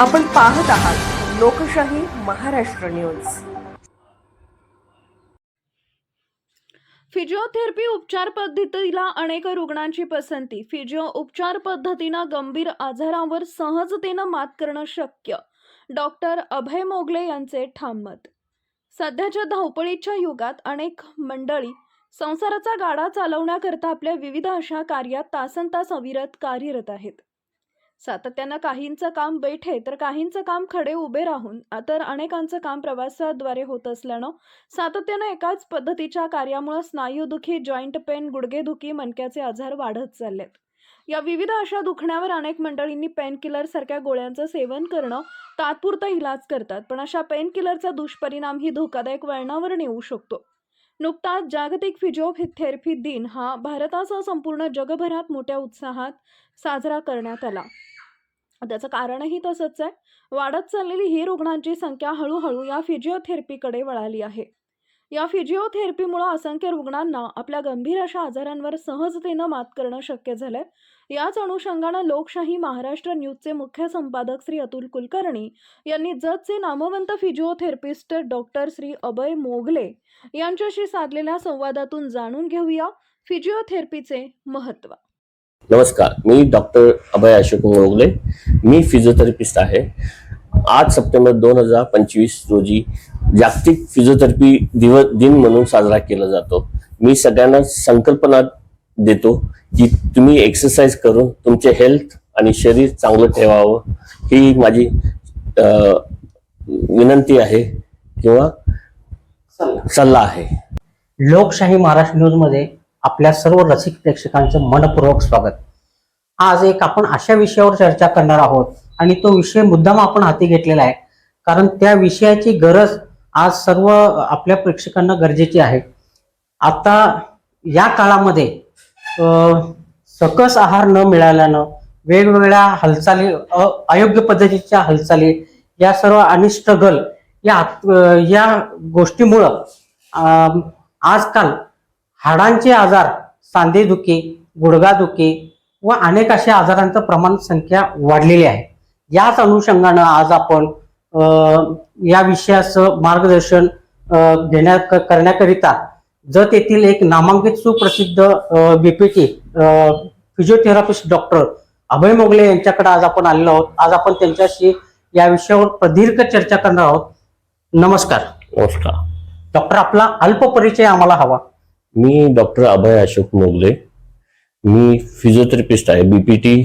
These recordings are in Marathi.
आपण पाहत आहात लोकशाही महाराष्ट्र न्यूज. फिजिओथेरपी उपचार पद्धतीला अनेक रुग्णांची पसंती. फिजिओ उपचार पद्धतीनं गंभीर आजारांवर सहजतेनं मात करणं शक्य. डॉक्टर अभय मोगले यांचे ठाम मत. सध्याच्या धावपळीच्या युगात अनेक मंडळी संसाराचा गाडा चालवण्याकरता आपल्या विविध अशा कार्यात तासन तास अविरत कार्यरत आहेत. सातत्यानं काहींचं काम बैठे तर काहींचं काम खडे उभे राहून तर अनेकांचं काम प्रवासाद्वारे होत असल्यानं सातत्यानं एकाच पद्धतीच्या कार्यामुळे स्नायूदुखी जॉईंट पेन गुडघेदुखी मणक्याचे आजार वाढत चाललेत. या विविध अशा दुखण्यावर अनेक मंडळींनी पेन किलर सारख्या गोळ्यांचं सेवन करणं तात्पुरता इलाज करतात पण अशा पेन किलरचा दुष्परिणाम ही धोकादायक वळणावर नेऊ शकतो. नुकताच जागतिक फिजिओथेरपी दिन हा भारतासह संपूर्ण जगभरात मोठ्या उत्साहात साजरा करण्यात आला. त्याचं कारणही तसंच आहे. वाढत चाललेली ही रुग्णांची संख्या हळूहळू या फिजिओथेरपीकडे वळाली आहे. या फिजिओथेरपीमुळे असंख्य रुग्णांना आपल्या गंभीर अशा आजारांवर सहजतेनं मात करणं शक्य झालंय. याच अनुषंगानं लोकशाही महाराष्ट्र न्यूजचे मुख्य संपादक श्री अतुल कुलकर्णी यांनी जतचे नामवंत फिजिओथेरपिस्ट डॉक्टर श्री अभय मोगले यांच्याशी साधलेल्या संवादातून जाणून घेऊया फिजिओथेरपीचे महत्त्व. नमस्कार मी डॉक्टर अभय अशोक मोगले. मी फिजिओथेरपिस्ट आहे. आठ सप्टेंबर दोन हजार पंचवीस रोजी जागतिक फिजिओथेरपी दिवस दिन म्हणून साजरा केला जातो. मी सगळ्यांना संकल्पना देतो की तुम्ही एक्सरसाइज करून तुमचे हेल्थ आणि शरीर चांगलं ठेवावं ही माझी विनंती आहे किंवा सल्ला आहे. लोकशाही महाराष्ट्र न्यूजमध्ये आपल्या सर्व रसिक प्रेक्षकांचं मनपूर्वक स्वागत. आज एक आपण अशा विषयावर चर्चा करणार आहोत आणि तो विषय मुद्दाम आपण हाती घेतलेला आहे. कारण त्या विषयाची गरज आज सर्व आपल्या प्रेक्षकांना गरजेची आहे. आता या काळामध्ये सकस आहार न मिळाल्यानं वेगवेगळ्या हालचाली अ- अयोग्य पद्धतीच्या हालचाली या सर्व आणि स्ट्रगल या या गोष्टीमुळं आजकाल हाडांचे आजार सांधेदुखी गुडघादुखी व अनेक अशा आजारांचं प्रमाण संख्या वाढलेली आहे. याच अनुषंगानं आज आपण या विषयाचं मार्गदर्शन घेण्या क- करण्याकरिता जत येथील एक नामांकित सुप्रसिद्ध BPT physiotherapist doctor Abhay Mogale यांच्याकडे आज आपण आलेलो आहोत. आज आपण त्यांच्याशी या विषयावर प्रदीर्घ चर्चा करणार आहोत. नमस्कार. नमस्कार. डॉक्टर आपला अल्प परिचय आम्हाला हवा. मी डॉक्टर अभय अशोक मोगले. मी फिजिओथेरपिस्ट आहे. बीपीटी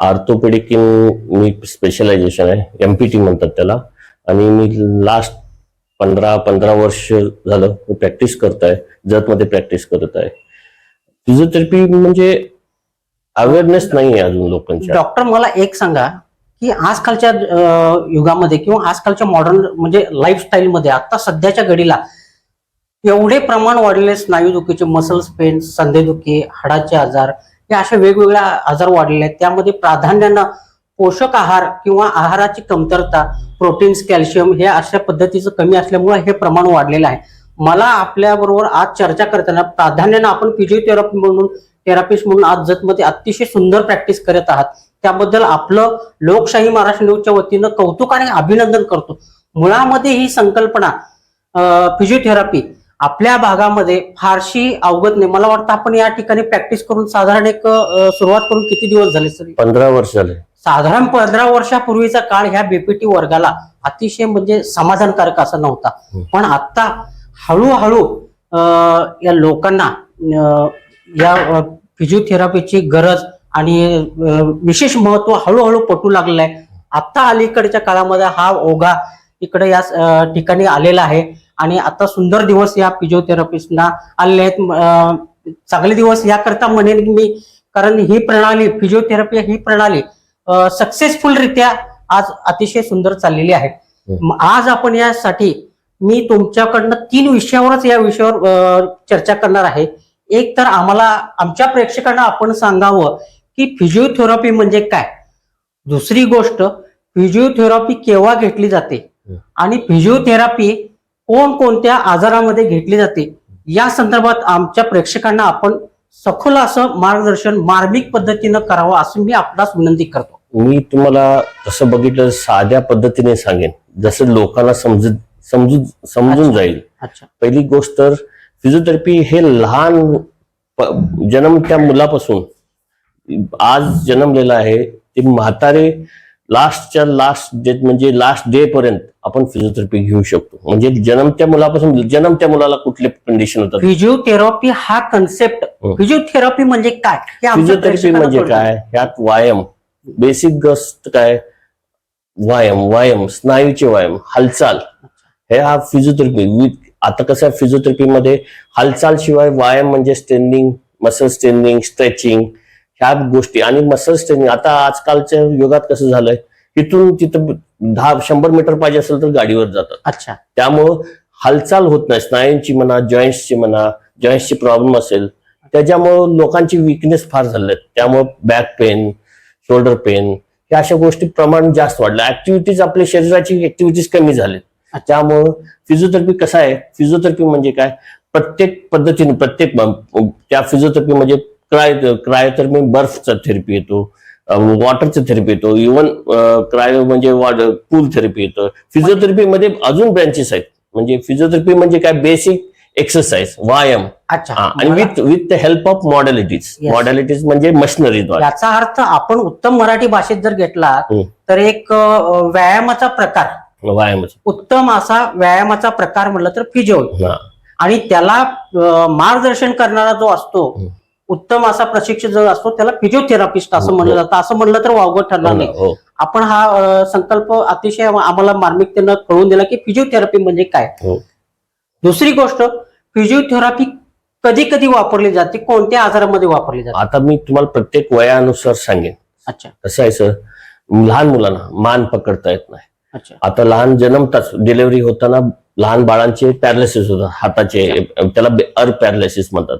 आर्थोपेडिक इन मी स्पेशलायझेशन आहे. एमपीटी म्हणतात त्याला. आणि मी लास्ट पंधरा पंधरा वर्ष झालं मी प्रॅक्टिस करत आहे जतमध्ये प्रॅक्टिस करत आहे. फिजिओथेरपी म्हणजे अवेअरनेस नाही आहे अजून लोकांच्या. डॉक्टर मला एक सांगा की आजकालच्या युगामध्ये किंवा आजकालच्या मॉडर्न म्हणजे लाईफस्टाईलमध्ये आता सध्याच्या घडीला एवढे प्रमाण वाढलेले स्नायूदुखीचे मसल्स पेन संधेदुखी हाडाचे आजार हे अशा वेगवेगळ्या आजार वाढलेले आहेत. त्यामध्ये प्राधान्यानं पोषक आहार किंवा आहाराची कमतरता प्रोटीन्स कॅल्शियम हे अशा पद्धतीचं कमी असल्यामुळे हे प्रमाण वाढलेलं आहे. मला आपल्याबरोबर आज चर्चा करताना प्राधान्यानं आपण फिजिओथेरपी म्हणून थेरापिस्ट म्हणून आज जतमध्ये अतिशय सुंदर प्रॅक्टिस करत आहात. त्याबद्दल आपलं लोकशाही महाराष्ट्र न्यूजच्या वतीनं कौतुक आणि अभिनंदन करतो. मुळामध्ये ही संकल्पना फिजिओथेरपी आपल्या भागामध्ये फारशी अवगत नाही. मला वाटतं आपण या ठिकाणी प्रॅक्टिस करून साधारण एक सुरुवात करून किती दिवस झाले सर? पंधरा वर्ष झाले. साधारण पंधरा वर्षापूर्वीचा काळ ह्या बीपीटी वर्गाला अतिशय म्हणजे समाधानकारक असा नव्हता. हम्म. पण आता हळूहळू या लोकांना या फिजिओथेरपीची गरज आणि विशेष महत्त्व हळूहळू पटू लागलेलं आहे. आता अलीकडच्या काळामध्ये हा ओघा इकडे या ठिकाणी आलेला आहे. आणि आता सुंदर दिवस या फिजिओथेरपिस्टना आलेले आहेत. चांगले दिवस याकरता म्हणेन मी कारण ही प्रणाली फिजिओथेरपी ही प्रणाली सक्सेसफुल रित्या आज अतिशय सुंदर चाललेली आहे. आज आपण यासाठी मी तुमच्याकडनं तीन विषयावरच या विषयावर चर्चा करणार आहे. एक तर आम्हाला आमच्या प्रेक्षकांना आपण सांगावं की फिजिओथेरपी म्हणजे काय? दुसरी गोष्ट फिजिओथेरपी केव्हा घेतली जाते. आणि फिजिओथेरपी कोणकोणत्या आजारामध्ये घेतली जाते? या संदर्भात आमच्या प्रेक्षकांना आपण सखोल असं मार्गदर्शन मार्मिक पद्धतीनं करावं असं मी आपणास विनंती करतो. मी तुम्हाला तसं बघितलं साध्या पद्धतीने सांगेन. जसं लोकांना समजून समजून समजून. जाईल. अच्छा. पहिली गोष्ट तर फिजिओथेरपी हे लहान प- जन्मत्या मुलापासून. आज जन्मलेला आहे ते म्हातारे लास्टच्या लास्ट डेट म्हणजे लास्ट डे पर्यंत आपण फिजिओथेरपी घेऊ शकतो. म्हणजे जन्मत्या मुलापासून जन्मत्या मुलाला कुठले कंडिशन होतात? फिजिओथेरपी हा कन्सेप्ट हो. फिजिओथेरपी म्हणजे काय? हे फिजिओथेरपी म्हणजे. काय? ह्यात व्यायाम. बेसिक गोष्ट काय? व्यायाम व्यायाम स्नायूचे व्यायाम हालचाल. हे हा फिजिओथेरपी विथ आता कसं आहे फिजिओथेरपी मध्ये हालचाल शिवाय व्यायाम म्हणजे स्ट्रेनिंग मसल स्ट्रेनिंग स्ट्रेचिंग ह्या गोष्टी आणि मसल स्ट्रेनिंग आता आजकालच्या युगात कसं झालंय? इथून तिथं दहा शंभर मीटर पाहिजे असेल तर गाडीवर जातात. अच्छा. त्यामुळं हालचाल होत नाही. स्नायूंची म्हणा जॉईंट्सची म्हणा जॉईंट्सची प्रॉब्लेम असेल. त्याच्यामुळं लोकांची विकनेस फार झाले त्यामुळं बॅक पेन शोल्डर पेन ह्या अशा गोष्टी प्रमाण जास्त वाढलं. ऍक्टिव्हिटीज आपल्या शरीराची ऍक्टिव्हिटीज कमी झाले त्यामुळं फिजिओथेरपी कसं आहे? फिजिओथेरपी म्हणजे काय? प्रत्येक पद्धतीने प्रत्येक त्या फिजिओथेरपी म्हणजे क्राय क्रायोथेरपी बर्फचा थेरपी येतो वॉटरचं थेरपी येतो इव्हन क्रायो म्हणजे पूल थेरपी येतं. फिजिओथेरपी मध्ये अजून ब्रँचेस आहेत. म्हणजे फिजिओथेरपी म्हणजे काय? बेसिक एक्सरसाइज व्यायाम. अच्छा. हा, आणि with with the help of modalities. Modalities म्हणजे मशिनरीद्वारे याचा अर्थ आपण उत्तम मराठी भाषेत जर घेतला हम्म. तर एक व्यायामाचा प्रकार. व्यायामाचे. उत्तम असा व्यायामाचा प्रकार म्हणलं तर फिजिओ हा. आणि त्याला मार्गदर्शन करणारा जो असतो हम्म. उत्तम असा प्रशिक्षक जो असतो त्याला फिजिओथेरापिस्ट असं हो. म्हणलं जातं. असं म्हणलं तर वावगं ठरणार हो नाही. हो. आपण हा संकल्प अतिशय आम्हाला मार्मिकतेनं कळून दिला की फिजिओथेरपी म्हणजे काय? हो. दुसरी गोष्ट फिजिओथेरपी कधी कधी वापरली जाते कोणत्या आजारामध्ये वापरली जाते? आता मी तुम्हाला प्रत्येक वयानुसार सांगेन. अच्छा. कसं आहे सर? लहान मुलांना मान पकडता येत नाही. अच्छा. आता लहान जन्मताच डिलिव्हरी होताना लहान बाळांचे पॅरालिसिस होतात हाताचे त्याला अर पॅरालिसिस म्हणतात.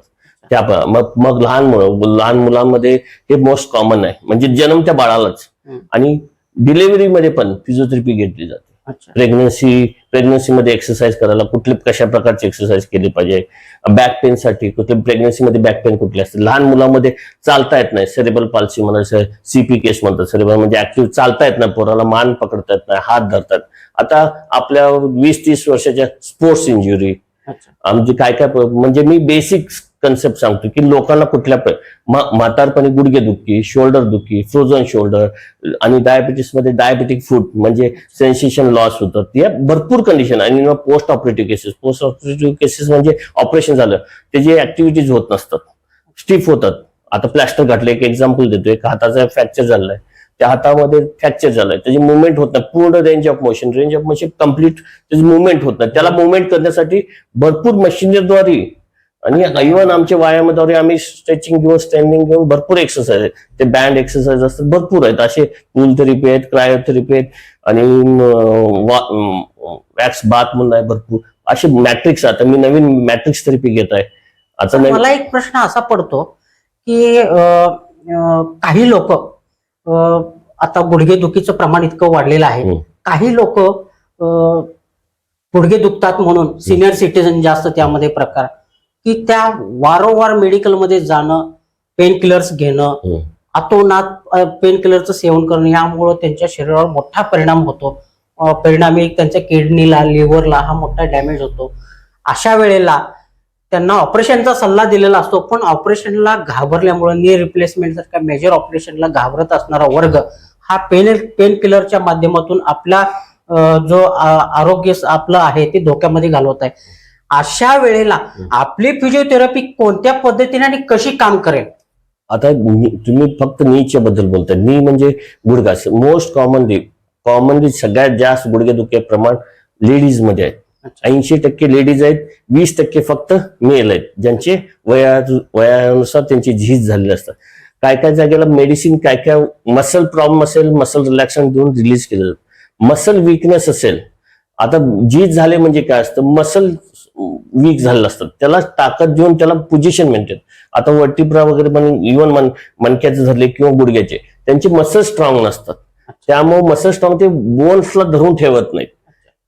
त्या मग मग लहान मुलं लहान मुलांमध्ये हे मोस्ट कॉमन आहे. म्हणजे जन्मत्या बाळालाच. हम्म. आणि डिलिव्हरी मध्ये पण फिजिओथेरपी घेतली जाते. प्रेग्नन्सी प्रेग्नन्सीमध्ये एक्सरसाइज करायला कुठले कशा प्रकारची एक्सरसाइज केली पाहिजे? बॅक पेन साठी कुठले प्रेग्नन्सीमध्ये बॅक पेन कुठले असते? लहान मुलामध्ये चालता येत नाही. सेरेबल पाल्सी म्हणायचं सीपी केस म्हणतात. सेरेबल म्हणजे ऍक्टिव्ह चालता येत नाही. पोराला मान पकडता येत नाही. हात धरतात. आता आपल्या वीस तीस वर्षाच्या स्पोर्ट्स इंजुरी आमची काय काय म्हणजे मी बेसिक कन्सेप्ट सांगतो की लोकांना कुठल्या म्हातारपणी गुडघे दुखी शोल्डर दुखी फ्रोझन शोल्डर आणि डायबिटीसमध्ये डायबेटिक फूड म्हणजे सेन्सेशन लॉस होतं. या भरपूर कंडिशन आणि post operative cases post operative cases म्हणजे ऑपरेशन झालं. त्याची ऍक्टिव्हिटीज होत नसतात. स्टिफ होतात. आता प्लॅस्टर घातलं. एक एक्झाम्पल देतो. एक हाताचा फ्रॅक्चर झालाय. त्या हातामध्ये फ्रॅक्चर झालाय. त्याची मुवमेंट होत नाही. पूर्ण range of motion range of motion complete त्याची मुवमेंट होत नाही. त्याला मुवमेंट करण्यासाठी भरपूर मशिनरीद्वारे आणि इव्हन आमच्या व्यायामाद्वारे आम्ही स्ट्रेचिंग घेऊन स्टँडिंग घेऊन भरपूर एक्सरसाइज आहेत. ते बँड एक्सरसाइज असतात भरपूर आहेत. असे पूल थेरपी आहेत क्रायोथेरपी आहेत आणि वॅक्स बाथ म्हणून आहे भरपूर. असे मॅट्रिक्स आता मी नवीन मॅट्रिक्स थेरपी घेत आहे. आता मला एक प्रश्न असा पडतो की काही लोक आता गुडघे दुखीचं प्रमाण इतकं वाढलेलं आहे. हम्म. काही लोक गुडघे दुखतात म्हणून सिनियर सिटीजन जास्त त्यामध्ये प्रकार. की त्या वारंवार मेडिकलमध्ये जाणं पेन किलर्स घेणं. अतोनात पेन किलरचं सेवन करणं यामुळं त्यांच्या शरीरावर मोठा परिणाम होतो. परिणामी त्यांच्या किडनीला लिव्हरला हा मोठा डॅमेज होतो. अशा वेळेला त्यांना ऑपरेशनचा सल्ला दिलेला असतो पण ऑपरेशनला घाबरल्यामुळे नी रिप्लेसमेंट सारख्या मेजर ऑपरेशनला घाबरत असणारा वर्ग हा पेन पेन किलरच्या माध्यमातून आपला जो आरोग्य आपलं आहे ते धोक्यामध्ये घालवत आहे. अशा वेळेला आपली फिजिओथेरपी कोणत्या पद्धतीने आणि कशी काम करेल? आता तुम्ही फक्त नीच्या बद्दल बोलताय. नी म्हणजे गुडघा. मोस्ट कॉमनली कॉमनली सगळ्यात जास्त गुडघेदुखे प्रमाण लेडीजमध्ये आहे ऐंशी टक्के लेडीज आहेत वीस टक्के फक्त मेल आहेत ज्यांचे वया वयानुसार त्यांची झीज झालेली असतात. काय काय जागेला मेडिसिन काय काय मसल प्रॉब्लेम असेल मसल रिलॅक्शन देऊन रिलीज केलं जातं मसल विकनेस असेल आता झीज झाले म्हणजे काय असतं? मसल वीक झालेलं असतं. त्याला ताकद देऊन त्याला पोझिशन मेंटेन आता वर्टिब्रा वगैरे पण इव्हन मन मणक्याचे झाले किंवा गुडघ्याचे त्यांचे मसल स्ट्रॉंग नसतात. त्यामुळे मसल स्ट्रॉंग ते बोन्सला धरून ठेवत नाहीत.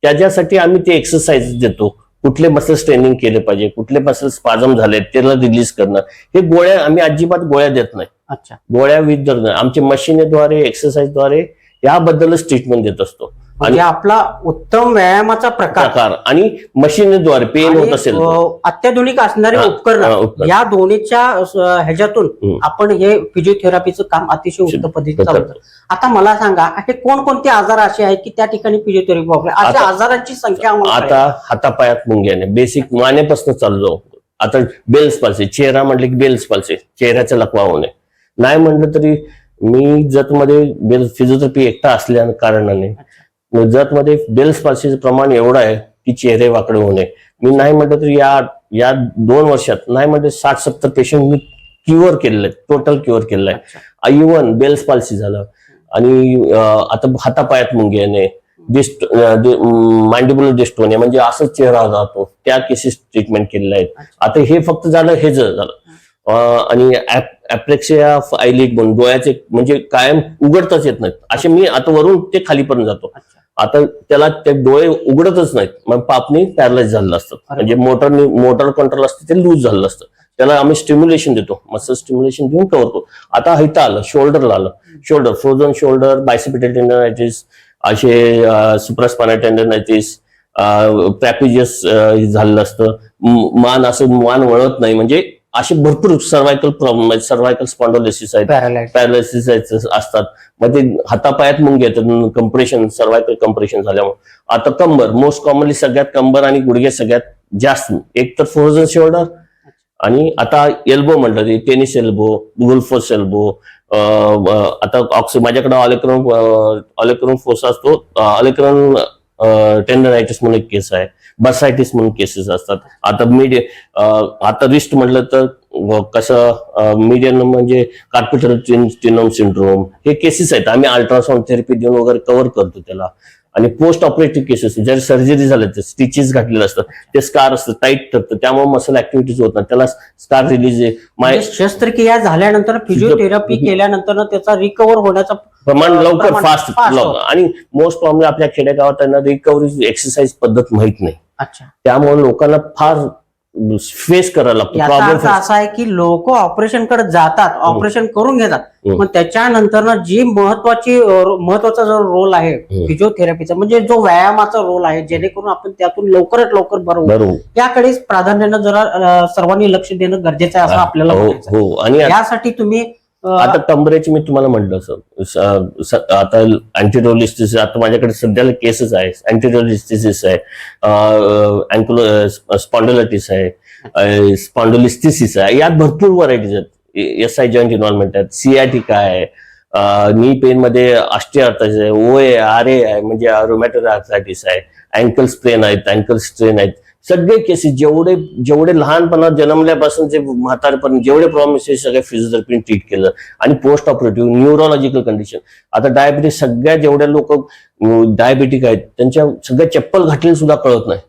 त्याच्यासाठी आम्ही ते एक्सरसाइज देतो. कुठले मसल्स ट्रेनिंग केले पाहिजे कुठले मसल्स स्पाझम झाले त्याला रिलीज करणं. हे गोळ्या आम्ही अजिबात गोळ्या देत नाही. अच्छा. गोळ्या विथ आमच्या मशीनद्वारे एक्सरसाइजद्वारे याबद्दलच ट्रीटमेंट देत असतो. म्हणजे आपला उत्तम व्यायामाचा प्रकार. प्रकार. आणि मशीनद्वारे पेन होत असेल तर. अ, अत्याधुनिक असणारे हा, हा, उपकरण. उपकरण. या दोन्हीच्या अ, ह्याच्यातून हम्म. आपण हे फिजिओथेरपीचं काम अतिशय उत्तम पद्धतीने करतो. चालवतं. आता मला सांगा हे कोणकोणते आजार असे आहेत की त्या ठिकाणी फिजिओथेरपी वापरले अशा आता- आजारांची संख्या आम्हाला आता हातापायात मुंग्याने बेसिक मानेपासून चालू जाऊ. आता बेल्स पालसे चेहरा म्हटलं की बेल्स पालसे चेहऱ्याचा लकवा होणे नाही म्हटलं तरी मी जतमध्ये बेल फिजिओथेरपी एकटा असल्या कारणाने जतमध्ये बेल्स पालसीचं प्रमाण एवढं आहे की चेहरे वाकडे होणे मी नाही म्हटलं तरी या या दोन वर्षात नाही म्हटलं साठ सत्तर पेशंट मी क्युअर केलेले आहेत टोटल क्युअर केलेलं आहे. इवन बेल्स पाल्सी झालं. आणि आता हातापायात मुंगे येणे डिस्ट माइंडेबल डिस्टोनिया म्हणजे असंच चेहरा जातो. त्या केसेस ट्रीटमेंट केलेल्या आहेत. आता हे फक्त झालं हे झालं. आणि ऍप्रेक्सिया आयलिट म्हणून डोळ्याचे म्हणजे कायम उघडताच येत नाहीत. असे मी आता वरून ते खालीपर्यंत जातो. अच्छा. आता त्याला ते डोळे उघडतच नाहीत. मग पापणी पॅरलाइज झालेलं असतं. म्हणजे मोटर मोटर कंट्रोल असतं ते लूज झालेलं असतं. त्याला आम्ही स्टिम्युलेशन देतो. मसल स्टिम्युलेशन देऊन करतो आता इथं आलं शोल्डरला आलं. Shoulder frozen shoulder bicipital tendinitis असे सुप्रास्पाना टेंडनायटिस ट्रॅपिजियस झालेलं असतं. मान असं मान वळत नाही. म्हणजे असे भरपूर सर्वायकल प्रॉब्लेम आहेत सर्वायकल स्पॉन्डोलिसिस आहेत पॅरालिसिस असतात. मग ते हातापायात मुंग येतात कंप्रेशन सर्वायकल कंप्रेशन झाल्यामुळे. आता कंबर मोस्ट कॉमनली सगळ्यात कंबर आणि गुडघे सगळ्यात जास्त. एक तर फ्रोझन शोल्डर आणि आता एल्बो म्हटलं ते टेनिस एल्बो गुल्फोस एल्बो आता ऑक्सि माझ्याकडे ऑलेक्रॉन ऑलेक्रॉन फोस असतो. ऑलेक्रॉन टेंडरायटिस म्हणून केस आहे. बसायटिस म्हणून केसेस असतात. आता मीडिय आता रिस्ट म्हटलं तर कसं मीडियन म्हणजे कार्पिटल सिंड्रोम हे केसेस आहेत. आम्ही अल्ट्रासाऊंड थेरपी देऊन वगैरे कव्हर करतो त्याला. आणि पोस्ट ऑपरेटिव्ह केसेस जर सर्जरी झाल्या तर स्टिचेस घातलेले असतात ते स्कार असतं टाईट ठरतं त्यामुळे मसल ऍक्टिव्हिटीज होत नाही. त्याला स्कार रिलीज आहे. माय म्हणजे शस्त्रक्रिया झाल्यानंतर फिजिओथेरपी फिजिओ- केल्यानंतर त्याचा रिकवर होण्याचा प्रमाण लवकर फास्ट. आणि मोस्ट प्रॉब्लेम आपल्या खेडेगावात त्यांना रिकव्हरी एक्सरसाइज पद्धत माहीत नाही. अच्छा. त्यामुळे लोकांना फार फेस करायला लागतो. याचा अर्थ प्रॉब्लेम असा आहे की लोक ऑपरेशनकडे जातात ऑपरेशन करून घेतात. हम्म. मग त्याच्यानंतर जी महत्वाची महत्त्वाचा जो रोल आहे. फिजिओथेरपीचा म्हणजे जो व्यायामाचा रोल आहे जेणेकरून आपण त्यातून लवकरात लवकर बरोबर याकडे प्राधान्यानं जरा सर्वांनी लक्ष देणं गरजेचं आहे असं आपल्याला हो. हो. आणि यासाठी तुम्ही आता कमरेची मी तुम्हाला म्हटलं सर. आता अँटीरोलिस्टिस आता माझ्याकडे सध्याला केसेस आहे. अँटीरोलिस्टिसिस आहे अँकुलो स्पॉन्डोलायटिस आहे. स्पॉन्डोलिस्टिसिस आहे. यात भरपूर व्हरायटीज आहेत. एस आय जॉईंट इन्व्हॉल्वमेंट आहेत. सियाटिका आहे? नी पेन मध्ये ऑस्टिओआर्थरायटिस आहे. ओ ए आर ए आहे. म्हणजे रोमॅटोर आहे. अँकल स्प्रेन आहेत. अँकल स्ट्रेन आहेत. सगळे केसेस जेवढे जेवढे लहानपणा जन्मल्यापासून जे म्हातारपर्यंत जेवढे प्रॉब्लेम्स हे सगळे फिजिओथेरपीने ट्रीट केलं. आणि पोस्ट ऑपरेटिव्ह न्यूरोलॉजिकल कंडिशन आता डायबिटीस सगळ्या जेवढ्या लोक डायबेटिक आहेत त्यांच्या सगळ्या चप्पल घातलेली सुद्धा कळत नाही.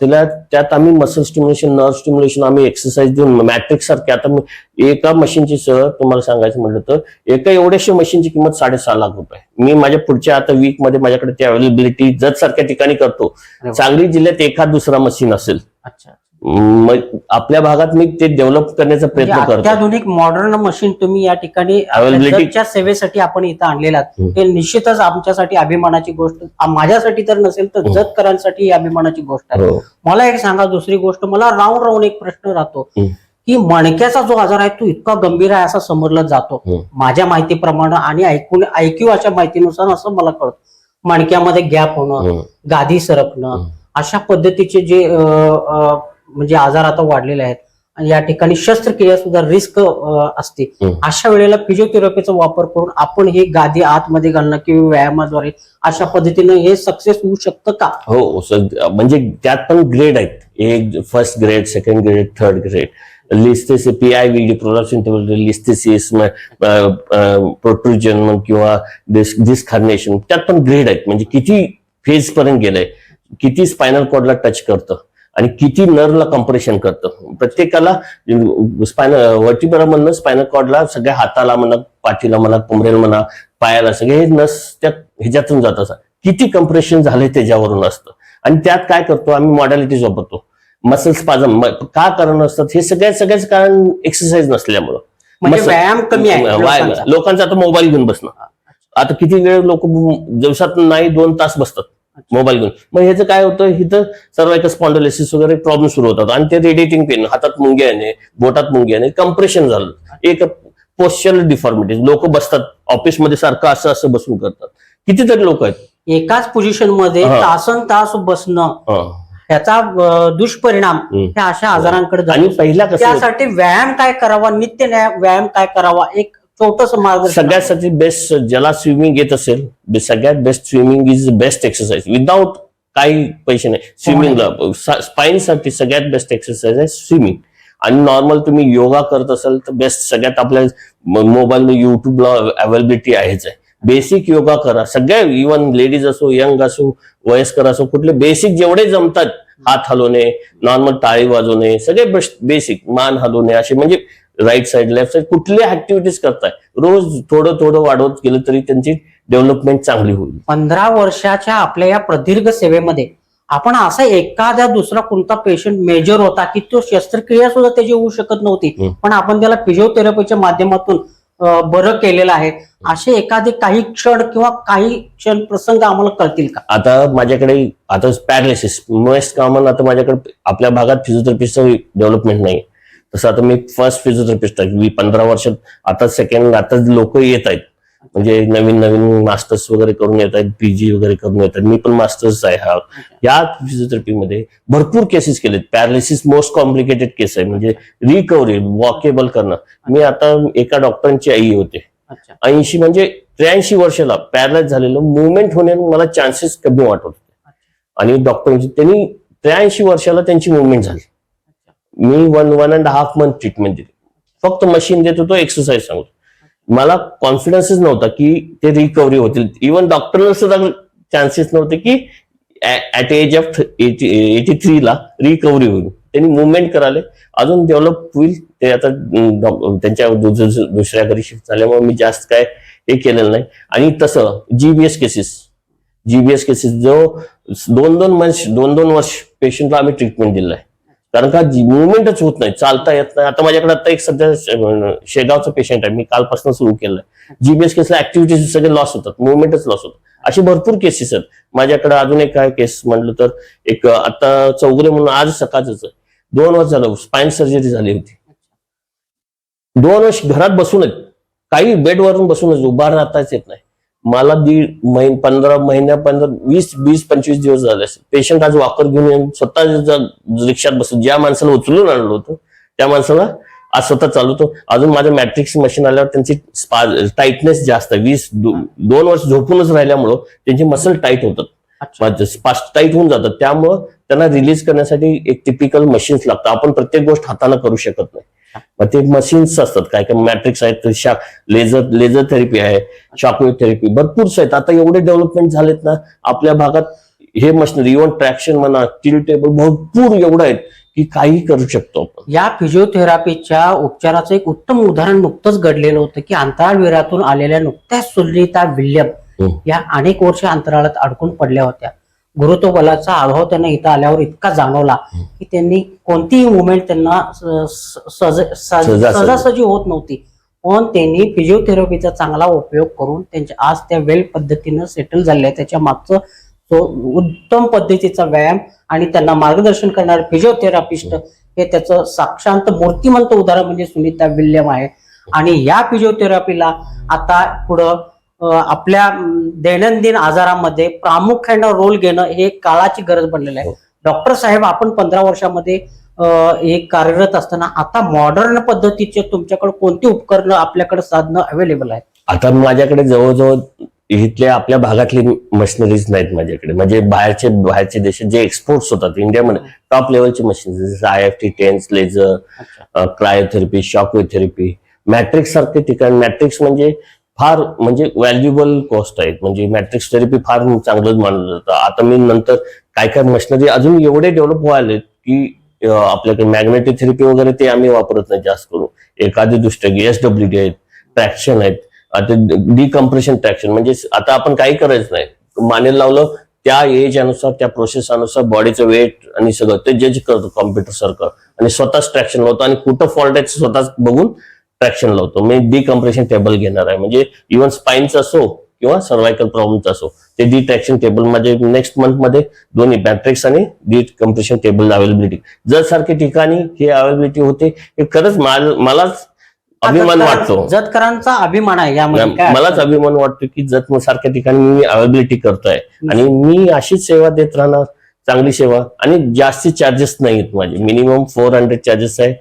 त्याला त्यात आम्ही मसल स्टिम्युलेशन नर्व स्टिम्युलेशन आम्ही एक्सरसाइज देऊन मॅट्रिक्स सारखे. आता मी एका मशीनची सर तुम्हाला सांगायचं म्हटलं तर एका एवढ्याशा मशीनची किंमत साडेसहा लाख रुपये. मी माझ्या पुढच्या आता वीकमध्ये माझ्याकडे ती अवेलेबिलिटी जत सारख्या ठिकाणी करतो. सांगली जिल्ह्यात एखाद दुसरा मशीन असेल. अच्छा. आपल्या भागात मी ते डेव्हलप करण्याचा म्हणजे प्रयत्न करतो अत्याधुनिक मॉडर्न मशीन तुम्ही या ठिकाणी जगच्या सेवेसाठी आपण इथं आणलेला. हे निश्चितच आमच्यासाठी अभिमानाची गोष्ट माझ्यासाठी तर नसेल तर. जतकरांसाठी ही अभिमानाची गोष्ट आहे हो. मला एक सांगा दुसरी गोष्ट मला राऊंड राऊंड एक प्रश्न राहतो. की मणक्याचा जो आजार आहे तो इतका गंभीर आहे असा समजला जातो. माझ्या माहितीप्रमाणे आणि ऐकून ऐक्यू अशा माहितीनुसार असं मला कळतं मणक्यामध्ये गॅप होणं. गादी सरकणं. अशा पद्धतीचे जे म्हणजे आजार आता वाढलेले आहेत. आणि या ठिकाणी शस्त्रक्रिया सुद्धा रिस्क असते. अशा वेळेला फिजिओथेरपीचा वापर करून आपण हे गादी आतमध्ये घालणं किंवा व्यायामाद्वारे अशा पद्धतीनं हे सक्सेस होऊ शकतं का? हो म्हणजे त्यात पण ग्रेड आहेत. एक first grade second grade third grade listhesis P I V D production listhesis protrusion किंवा डिस्कार्नेशन त्यात पण ग्रेड आहेत. म्हणजे किती फेज पर्यंत गेलंय. किती स्पायनल कॉर्डला टच करतं. आणि किती नर्वला कम्प्रेशन करतं. प्रत्येकाला स्पायनल वर्टिब्रा म्हणणं स्पायनल कॉर्डला सगळ्या हाताला म्हणा पाठीला म्हणा कमरेला म्हणा पायाला सगळे हे नस त्या ह्याच्यातून जात असतात किती कम्प्रेशन झालंय त्याच्यावरून असतं. आणि त्यात काय करतो आम्ही मॉडॅलिटीज वापरतो. मसल स्पाझम का कारण असतात? हे सगळ्यात सगळ्याच कारण एक्सरसाइज नसल्यामुळं. म्हणजे व्यायाम कमी आहे. लोकांचा. आता मोबाईल घेऊन बसणं. आता किती वेळ लोक दिवसात नाही दोन तास बसतात. मोबाईल घेऊन. मग ह्याचं काय होतं? इथं सर्वायकल स्पॉन्डोलिसिस वगैरे प्रॉब्लेम सुरू होतात. आणि ते रेडिएटिंग पेन हातात मुंग्या येणे बोटात मुंग्या येणे कम्प्रेशन झालं. एक पोस्चर डिफॉर्मिटीज लोक बसतात. ऑफिसमध्ये सारखं असं असं बसून करतात. कितीतरी लोक आहेत. एकाच पोझिशनमध्ये. तासन तास बसणं. ह्याचा दुष्परिणाम. ह्या अशा आजारांकडे. आणि पहिला? त्यासाठी व्यायाम काय करावा? नित्य व्यायाम काय करावा? एक छोटस मार्गदर्शन सगळ्यासाठी बेस्ट ज्याला स्विमिंग येत असेल सगळ्यात best swimming is best exercise without काही पैसे नाही. स्विमिंगला स्पाईनसाठी सगळ्यात बेस्ट एक्सरसाइज आहे स्विमिंग आणि नॉर्मल तुम्ही योगा करत असाल तर बेस्ट सगळ्यात आपल्या मोबाईल युट्यूबला अवेलेबिलिटी आहेच आहे. बेसिक योगा करा. सगळ्या इवन लेडीज असो यंग असो वयस्कर असो कुठले बेसिक जेवढे जमतात हात हलवणे नॉर्मल टाळी वाजवणे सगळे बेसिक मान हलवणे असे म्हणजे राईट साईड लेफ्ट साईड कुठले ऍक्टिव्हिटीज करताय? रोज थोडं थोडं वाढवत गेलं तरी त्यांची डेव्हलपमेंट चांगली होईल. पंधरा वर्षाच्या आपल्या या प्रदीर्घ सेवेमध्ये आपण असा एखादा दुसरा कोणता पेशंट मेजर होता की तो शस्त्रक्रिया सुद्धा त्याची होऊ शकत नव्हती. पण आपण त्याला फिजिओथेरपीच्या माध्यमातून बरं केलेलं आहे. असे एखादे काही क्षण किंवा काही क्षण प्रसंग आम्हाला कळतील का? आता माझ्याकडे आता पॅरालिसिस मोस्ट कॉमन आता माझ्याकडे आपल्या भागात फिजिओथेरपिस्टचं डेव्हलपमेंट नाही तसं आता मी फर्स्ट फिजिओथेरपिस्ट आहे. मी पंधरा वर्षात आता सेकंड आता लोक येत आहेत. म्हणजे नवीन नवीन मास्टर्स वगैरे करून येत आहेत पीजी वगैरे करून येत आहेत. मी पण मास्टर्स आहे हा. या फिजिओथेरपीमध्ये भरपूर केसेस केलेत. पॅरालिसिस मोस्ट कॉम्प्लिकेटेड केस आहे. म्हणजे रिकव्हरी वॉकेबल करणं. मी आता एका डॉक्टरांची आई होते. ऐंशी म्हणजे त्र्याऐंशी वर्षाला पॅरलाइज झालेलं मुवमेंट होण्याने मला चान्सेस कमी वाटत होते. आणि डॉक्टरांची त्यांनी त्र्याऐंशी वर्षाला त्यांची मुवमेंट झाली. मी one one and half month treatment दिली फक्त मशीन देत होतो एक्सरसाइज सांगतो. मला कॉन्फिडन्सच नव्हता की ते रिकव्हरी होतील. इवन डॉक्टरला सुद्धा चान्सेस नव्हते की at age of eighty three ला रिकव्हरी होईल. त्यांनी मुवमेंट कराले. अजून डेव्हलप होईल. ते आता त्यांच्या दुसऱ्या घरी शिफ्ट झाल्यामुळे मी जास्त काय हे केलेलं नाही. आणि तसं जीबीएस केसेस जीबीएस केसेस जो दोन दोन मंथ दोन दोन वर्ष पेशंटला आम्ही ट्रीटमेंट दिलं आहे. कारण का मुवमेंटच होत नाही चालता येत नाही. आता माझ्याकडे आता एक सध्या शेगावचं पेशंट आहे मी कालपासून सुरू केलंय. जीबीएस केसला ऍक्टिव्हिटीज सगळे लॉस होतात मुवमेंटच लॉस होतात. असे भरपूर केसेस आहेत. माझ्याकडे अजून एक काय केस म्हटलं तर एक आता चौगुले म्हणून आज सकाळच आहे. दोन वर्ष झालं स्पाइन सर्जरी झाली होती. दोन वर्ष घरात बसूनच काही बेडवरून बसूनच उभा राहताच येत नाही. मला दीड महिन पंधरा महिन्या पंधरा वीस वीस पंचवीस दिवस झाले पेशंट आज वापर घेऊन येऊन स्वतः रिक्षात बसून ज्या माणसाला उचलून आणलं होतं त्या माणसाला आज स्वतः चालवतो अजून माझ्या मॅट्रिक्स मशीन आल्यावर त्यांची टाईटनेस जास्त वीस दो- दोन वर्ष झोपूनच राहिल्यामुळं त्यांची मसल टाईट होतात. अच्छा. टाईट होऊन जातात त्यामुळं त्यांना रिलीज करण्यासाठी एक टिपिकल मशीन्स लागतात आपण प्रत्येक गोष्ट हाताने करू शकत नाही. मग ते मशीन्स असतात. काय काय मॅट्रिक्स आहेत शा लेझर लेझर थेरपी आहे शॉकवेव्ह थेरपी भरपूर आहेत. आता एवढे डेव्हलपमेंट झालेत ना आपल्या भागात हे मशिनरी इव्हन ट्रॅक्शन म्हणा टिल टेबल भरपूर एवढं आहेत की काही करू शकतो आपण. या फिजिओथेरपीच्या उपचाराचं एक उत्तम उदाहरण नुकतंच घडलेलं होतं की अंतराळवीरातून आलेल्या नुकत्याच सुनीता विल्यम हम्म. या अनेक वर्ष अंतराळात अडकून पडल्या होत्या. गुरुत्व बलाचा अभाव त्यांना इथं आल्यावर इतका जाणवला की त्यांनी कोणतीही मुवमेंट त्यांना स- स- सहज- सहज- सहजासहजी. सहजासहजी होत नव्हती. पण त्यांनी फिजिओथेरपीचा चांगला उपयोग करून त्यांच्या आज त्या वेल पद्धतीनं सेटल झाले. त्याच्या मागचं तो उत्तम पद्धतीचा व्यायाम आणि त्यांना मार्गदर्शन करणारे फिजिओथेरापिस्ट हे त्याचं साक्षांत मूर्तिमंत उदाहरण म्हणजे सुनीता विल्यम आहे. आणि या फिजिओथेरपीला आता पुढं आपल्या दैनंदिन आजारामध्ये प्रामुख्यानं रोल घेणं हे काळाची गरज बनलेलं आहे. हो. डॉक्टर साहेब आपण पंधरा वर्षामध्ये हे कार्यरत असताना आता मॉडर्न पद्धतीचे तुमच्याकडे कोणती उपकरणं आपल्याकडे साधनं अवेलेबल आहेत? आता माझ्याकडे जवळजवळ इथल्या आपल्या भागातली मशिनरीज नाहीत माझ्याकडे. म्हणजे बाहेरचे बाहेरचे देश जे एक्सपोर्ट्स होतात इंडियामध्ये टॉप लेवलचे मशीन जसं I F T TENS laser cryotherapy shockwave therapy matrix सारखे ठिकाण मॅट्रिक्स म्हणजे फार म्हणजे व्हॅल्युएबल कॉस्ट आहेत. म्हणजे मॅट्रिक्स थेरपी फार चांगलं मानलं जातं. आता मी नंतर काय काय मशिनरी अजून एवढे डेव्हलप व्हायलेत की आपल्याकडे मॅग्नेटिक थेरपी वगैरे ते आम्ही वापरत नाही जास्त करून. एखादी दुसऱ्या एस डब्ल्यू डी आहेत ट्रॅक्शन आहेत. आता डिकम्प्रेशन ट्रॅक्शन म्हणजे आता आपण काही करायचं नाही. मानेला लावलं त्या एज अनुसार त्या प्रोसेस अनुसार बॉडीचं वेट आणि सगळं ते जज करतो कॉम्प्युटर सारखं. आणि स्वतःच ट्रॅक्शन लावतो आणि कुठं फॉल्ट आहे स्वतःच बघून ट्रॅक्शन लावतो मी डिकम्प्रेशन टेबल घेणार आहे. म्हणजे इव्हन स्पाईनचा असो किंवा सर्वायकल प्रॉब्लेमचा असो ते डिट्रॅक्शन टेबल माझे नेक्स्ट मंथमध्ये दोन्ही बॅट्रिक्स आणि डिकम्प्रेशन टेबल अवेलेबिलिटी जर सारखे ठिकाणी हे अवेलेबिलिटी होते हे खरंच माल- मलाच अभिमान वाटतो. जतकरांचा अभिमान आहे यामध्ये. मलाच अभिमान वाटतो की जत सारख्या ठिकाणी मी अवेलेबिलिटी करतोय. आणि मी अशीच सेवा देत राहणार चांगली सेवा. आणि जास्ती चार्जेस नाही आहेत माझे. मिनिमम फोर हंड्रेड चार्जेस आहे.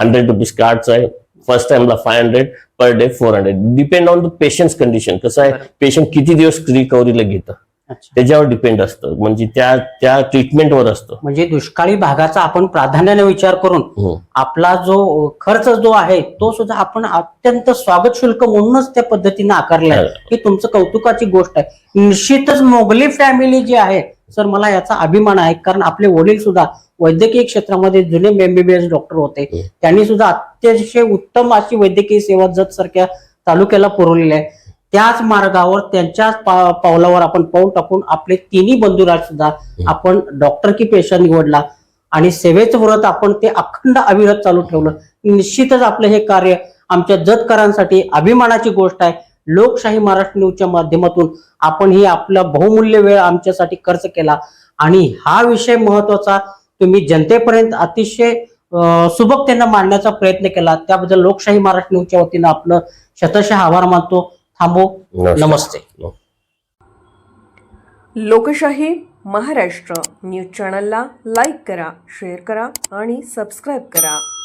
हंड्रेड रुपीज कार्डच आहे. फर्स्ट टाइमला five hundred per day four hundred depend on the patient condition कसं आहे. पेशंट किती दिवस रिकव्हरीला घेतं. त्याच्यावर डिपेंड असतं. म्हणजे त्या त्या ट्रीटमेंटवर असतं. म्हणजे दुष्काळी भागाचा आपण प्राधान्याने विचार करून हो. आपला जो खर्च जो आहे तो सुद्धा आपण अत्यंत स्वागत शुल्क म्हणूनच त्या पद्धतीने आकारला आहे ही तुमचं कौतुकाची गोष्ट आहे. निश्चितच मोगली फॅमिली जी आहे सर मला याचा अभिमान आहे कारण आपले वडील सुद्धा वैद्यकीय क्षेत्रामध्ये जुने एमबीबीएस डॉक्टर होते. त्यांनी सुद्धा अतिशय उत्तम अशी वैद्यकीय सेवा जत सारख्या तालुक्याला पुरवलेली आहे. त्याच मार्गावर त्यांच्याच पा- पावलावर आपण पाऊल टाकून आपले तिन्ही बंधुराज सुद्धा आपण डॉक्टर की पेशा निवडला. आणि सेवेचं व्रत आपण ते अखंड अविरत चालू ठेवलं. निश्चितच आपलं हे कार्य आमच्या जतकरांसाठी अभिमानाची गोष्ट आहे. लोकशाही महाराष्ट्र न्यूजच्या माध्यमातून आपण ही आपला बहुमूल्य वेळ आमच्यासाठी खर्च केला. आणि हा विषय महत्त्वाचा तुम्ही जनतेपर्यंत अतिशय अं, सुबकतेनं मांडण्याचा प्रयत्न केला. त्याबद्दल लोकशाही महाराष्ट्र न्यूजच्या वतीनं आपलं शतशः आभार मानतो. थांबो. नमस्ते. लोकशाही महाराष्ट्र न्यूज चॅनलला लाईक करा शेअर करा आणि सबस्क्राईब करा.